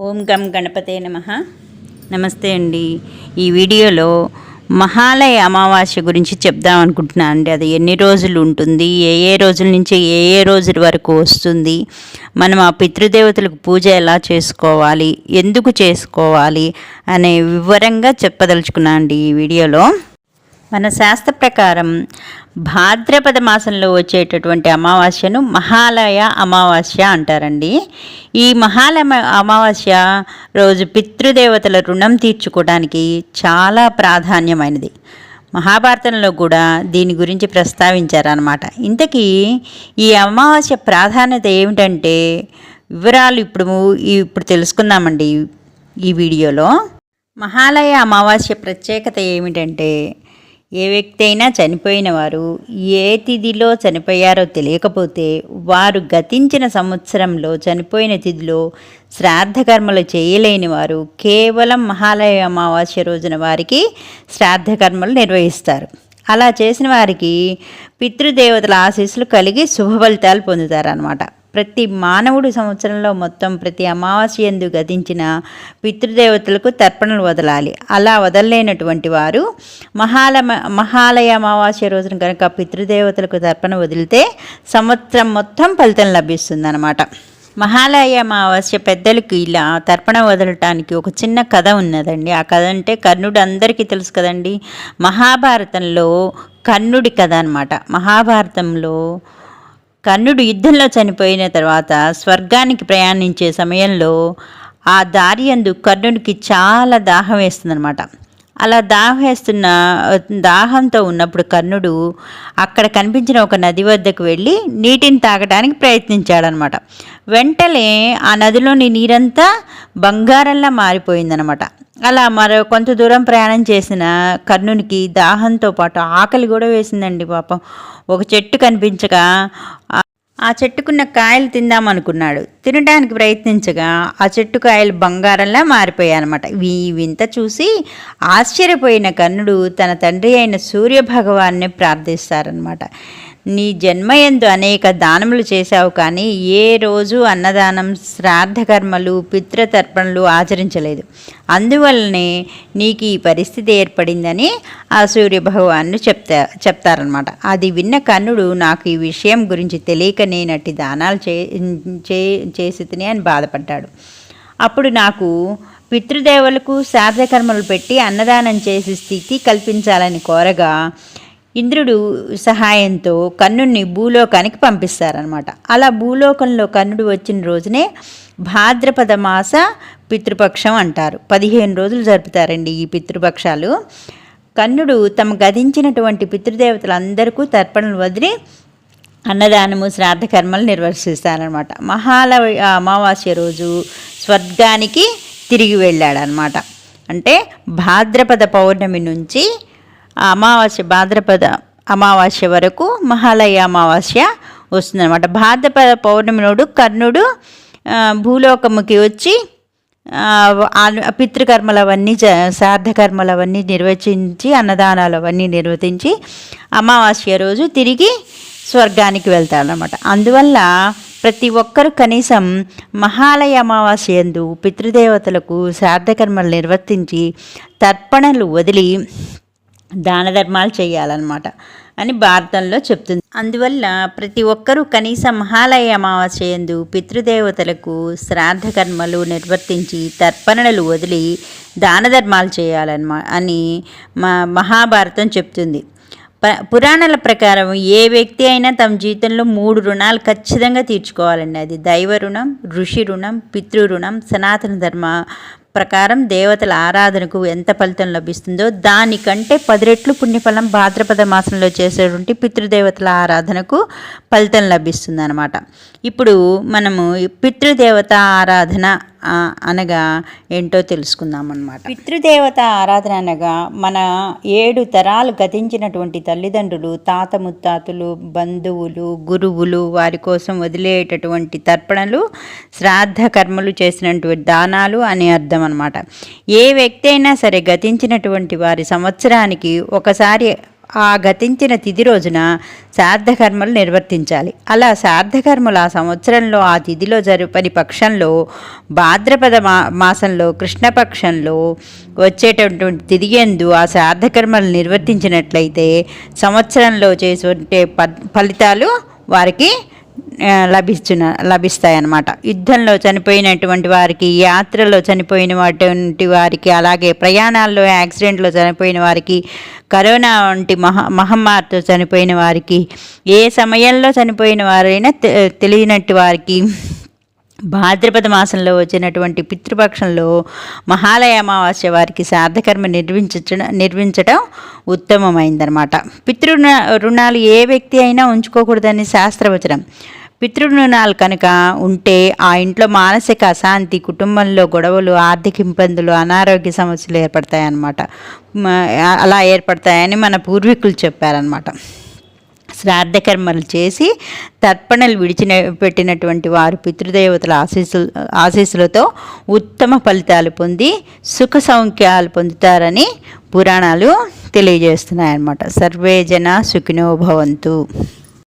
ఓం గం గణపతే నమ. నమస్తే అండి. ఈ వీడియోలో మహాలయ అమావాస్య గురించి చెప్దాం అనుకుంటున్నాను అండి. అది ఎన్ని రోజులు ఉంటుంది ఏ ఏ రోజుల నుంచి ఏ ఏ రోజుల వరకు వస్తుంది మనం ఆ పితృదేవతలకు పూజ ఎలా చేసుకోవాలి ఎందుకు చేసుకోవాలి అనే వివరంగా చెప్పదలుచుకున్నాను అండి ఈ వీడియోలో. మన శాస్త్ర ప్రకారం భాద్రపద మాసంలో వచ్చేటటువంటి అమావాస్యను మహాలయ అమావాస్య అంటారండి. ఈ మహాలయ అమావాస్య రోజు పితృదేవతల రుణం తీర్చుకోవడానికి చాలా ప్రాధాన్యమైనది. మహాభారతంలో కూడా దీని గురించి ప్రస్తావించారనమాట ఇంతకీ ఈ అమావాస్య ప్రాధాన్యత ఏమిటంటే వివరాలు ఇప్పుడు ఇప్పుడు తెలుసుకుందామండి ఈ వీడియోలో. మహాలయ అమావాస్య ప్రత్యేకత ఏమిటంటే ఏ వ్యక్తి అయినా చనిపోయిన వారు ఏ తిథిలో చనిపోయారో తెలియకపోతే వారు గతించిన సంవత్సరంలో చనిపోయిన తిథిలో శ్రాద్ధకర్మలు చేయలేని వారు కేవలం మహాలయ అమావాస్య రోజున వారికి శ్రాద్ధకర్మలు నిర్వహిస్తారు. అలా చేసిన వారికి పితృదేవతల ఆశీస్సులు కలిగి శుభ ఫలితాలు పొందుతారనమాట ప్రతి మానవుడు సంవత్సరంలో మొత్తం ప్రతి అమావాస్య ఎందు గతించిన పితృదేవతలకు తర్పణలు వదలాలి. అలా వదలలేనటువంటి వారు మహాల మహాలయ అమావాస్య రోజున కనుక పితృదేవతలకు తర్పణ వదిలితే సంవత్సరం మొత్తం ఫలితం లభిస్తుందన్నమాట. మహాలయ అమావాస్య పెద్దలకు ఇలా తర్పణ వదలటానికి ఒక చిన్న కథ ఉన్నదండి. ఆ కథ అంటే కర్ణుడు అందరికీ తెలుసు కదండి. మహాభారతంలో కర్ణుడి కథ అనమాట మహాభారతంలో కర్ణుడు యుద్ధంలో చనిపోయిన తర్వాత స్వర్గానికి ప్రయాణించే సమయంలో ఆ దారి అందు కర్ణుడికి చాలా దాహం వేస్తుందనమాట అలా దాహం వేస్తున్న దాహంతో ఉన్నప్పుడు కర్ణుడు అక్కడ కనిపించిన ఒక నది వద్దకు వెళ్ళి నీటిని తాగడానికి ప్రయత్నించాడనమాట వెంటనే ఆ నదిలోని నీరంతా బంగారంలా మారిపోయిందనమాట అలా మరో కొంత దూరం ప్రయాణం చేసిన కర్ణునికి దాహంతో పాటు ఆకలి కూడా వేసిందండి పాపం. ఒక చెట్టు కనిపించగా ఆ చెట్టుకున్న కాయలు తిందామనుకున్నాడు తినడానికి ప్రయత్నించగా ఆ చెట్టు కాయలు బంగారంలా మారిపోయాయి అనమాట ఈ వింత చూసి ఆశ్చర్యపోయిన కర్ణుడు తన తండ్రి అయిన సూర్యభగవాన్ని ప్రార్థిస్తారనమాట నీ జన్మయందు అనేక దానములు చేశావు కానీ ఏ రోజు అన్నదానం శ్రాద్ధకర్మలు పితృతర్పణలు ఆచరించలేదు. అందువల్లనే నీకు ఈ పరిస్థితి ఏర్పడిందని ఆ సూర్య భగవాన్ను చెప్తా చెప్తారనమాట అది విన్న కన్నుడు నాకు ఈ విషయం గురించి తెలియక నేనట్టి దానాలు చే చేసి అని బాధపడ్డాడు. అప్పుడు నాకు పితృదేవులకు శ్రాద్ధకర్మలు పెట్టి అన్నదానం చేసే స్థితి కల్పించాలని కోరగా ఇంద్రుడు సహాయంతో కన్నుడిని భూలోకానికి పంపిస్తారనమాట అలా భూలోకంలో కర్ణుడు వచ్చిన రోజునే భాద్రపద మాస పితృపక్షం అంటారు. పదిహేను రోజులు జరుపుతారండి ఈ పితృపక్షాలు. కర్ణుడు తమ గదించినటువంటి పితృదేవతలందరికీ తర్పణలు వదిలి అన్నదానము శ్రాద్ధ కర్మలు నిర్వర్తిస్తారనమాట మహాలయ అమావాస్య రోజు స్వర్గానికి తిరిగి వెళ్ళాడనమాట అంటే భాద్రపద పౌర్ణమి నుంచి అమావాస్య భాద్రపద అమావాస్య వరకు మహాలయ అమావాస్య వస్తుందన్నమాట. భాద్రపద పౌర్ణమి నాడు కర్ణుడు భూలోకముకి వచ్చి పితృకర్మలు అవన్నీ శ్రాద్ధకర్మలు అవన్నీ నిర్వచించి అన్నదానాలు అవన్నీ నిర్వర్తించి అమావాస్య రోజు తిరిగి స్వర్గానికి వెళ్తాడనమాట అందువల్ల ప్రతి ఒక్కరు కనీసం మహాలయ అమావాస్య ఎందు పితృదేవతలకు శ్రాద్ధకర్మలు నిర్వర్తించి తర్పణలు వదిలి దాన ధర్మాలు చేయాలన్నమాట అని భారతంలో చెప్తుంది. అందువల్ల ప్రతి ఒక్కరూ కనీసం మహాలయ అమావాస్య ఎందు పితృదేవతలకు శ్రాద్ధ కర్మలు నిర్వర్తించి తర్పణలు వదిలి దాన ధర్మాలు చేయాలన్నమా అని మా మహాభారతం చెప్తుంది. పురాణాల ప్రకారం ఏ వ్యక్తి అయినా తమ జీవితంలో మూడు రుణాలు ఖచ్చితంగా తీర్చుకోవాలండి. అది దైవ రుణం ఋషి రుణం పితృ రుణం సనాతన ధర్మ ప్రకారం దేవతల ఆరాధనకు ఎంత ఫలితం లభిస్తుందో దానికంటే పది రెట్లు పుణ్యఫలం భాద్రపద మాసంలో చేసేటువంటి పితృదేవతల ఆరాధనకు ఫలితం లభిస్తుంది అనమాట ఇప్పుడు మనము పితృదేవత ఆరాధన అనగా ఏంటో తెలుసుకుందాం అనమాట పితృదేవత ఆరాధన అనగా మన ఏడు తరాలు గతించినటువంటి తల్లిదండ్రులు తాత ముత్తాతలు బంధువులు గురువులు వారి కోసం వదిలేటటువంటి తర్పణలు శ్రాద్ధ కర్మలు చేసినటువంటి దానాలు అని అర్థం అనమాట ఏ వ్యక్తి అయినా సరే గతించినటువంటి వారి సంవత్సరానికి ఒకసారి ఆ గతించిన తిథి రోజున శార్థకర్మలు నిర్వర్తించాలి. అలా శ్రాద్ధకర్మలు ఆ సంవత్సరంలో ఆ తిథిలో జరుపని పక్షంలో భాద్రపద మా మాసంలో కృష్ణపక్షంలో వచ్చేటటువంటి తిరిగేందు ఎందు ఆ శార్థకర్మలు నిర్వర్తించినట్లయితే సంవత్సరంలో చేసే ఫలితాలు వారికి లభిస్తున్న లభిస్తాయన్నమాట. యుద్ధంలో చనిపోయినటువంటి వారికి యాత్రలో చనిపోయినటువంటి వారికి అలాగే ప్రయాణాల్లో యాక్సిడెంట్లో చనిపోయిన వారికి కరోనా వంటి మహా మహమ్మారితో చనిపోయిన వారికి ఏ సమయంలో చనిపోయిన వారైనా తె- తెలియనట్టు వారికి భాద్రపద మాసంలో వచ్చినటువంటి పితృపక్షంలో మహాలయ అమావాస్య వారికి శ్రాద్ధకర్మ నిర్వించడం నిర్వించడం ఉత్తమమైందనమాట పితృ రుణాలు ఏ వ్యక్తి అయినా ఉంచుకోకూడదని శాస్త్రవచనం. పితృణాలు కనుక ఉంటే ఆ ఇంట్లో మానసిక అశాంతి కుటుంబంలో గొడవలు ఆర్థిక ఇబ్బందులు అనారోగ్య సమస్యలు ఏర్పడతాయన్నమాట. అలా ఏర్పడతాయని మన పూర్వీకులు చెప్పారనమాట శ్రాద్ధకర్మలు చేసి తర్పణలు విడిచిన పెట్టినటువంటి వారు పితృదేవతల ఆశీస్సు ఆశీస్సులతో ఉత్తమ ఫలితాలు పొంది సుఖ సౌఖ్యాలు పొందుతారని పురాణాలు తెలియజేస్తున్నాయన్నమాట. సర్వే జన సుఖినో భవంతు.